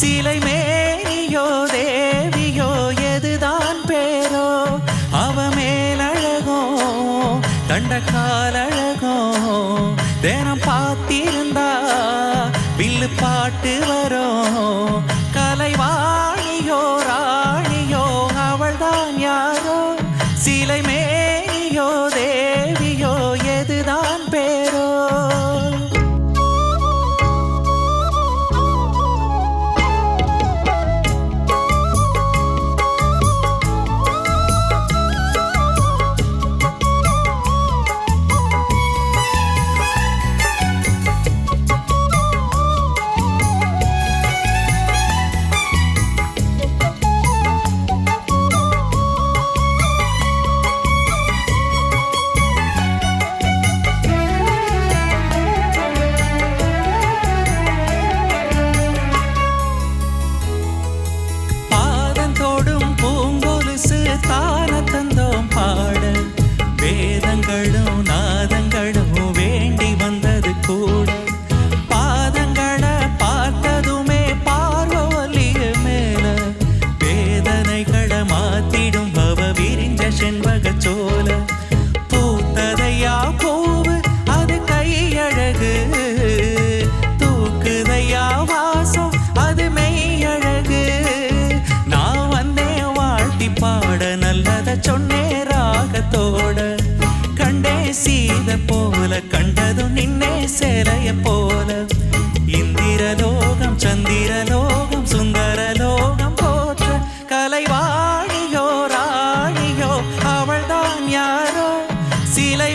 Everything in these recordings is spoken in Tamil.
சிலை மேனியோ தேவியோ எதுதான் பேரோ அவ மேலழகோ தண்டக்காலழகோ தினம் பார்த்திருந்தா வில்லு பாட்டு வரும். இந்திரலோகம் சந்திரலோகம் சுந்தரலோகம் போற்ற கலைவாணியோ ராணியோ அவள்தான் யாரோ? சில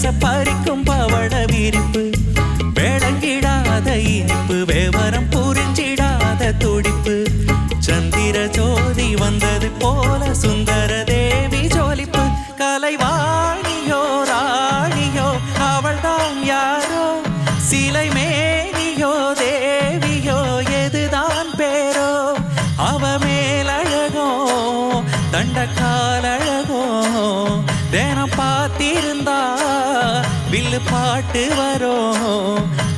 மனச பறிக்கும் பவள விரிப்பு. விளங்கிடாத இனிப்பு வேவரம் புரிஞ்சிடாத துடிப்பு. சந்திர ஜோதி வந்தது போல சுந்தர தேவி ஜோலிப்பு. கலைவாணியோ ராணியோ அவள்தான் யாரோ? சிலை மேனியோ தேவியோ எதுதான் பேரோ? அவ மேலழகோ தண்டக்காலழகோ தினம் பார்த்திருந்தா வில்லு பாட்டு வரும்.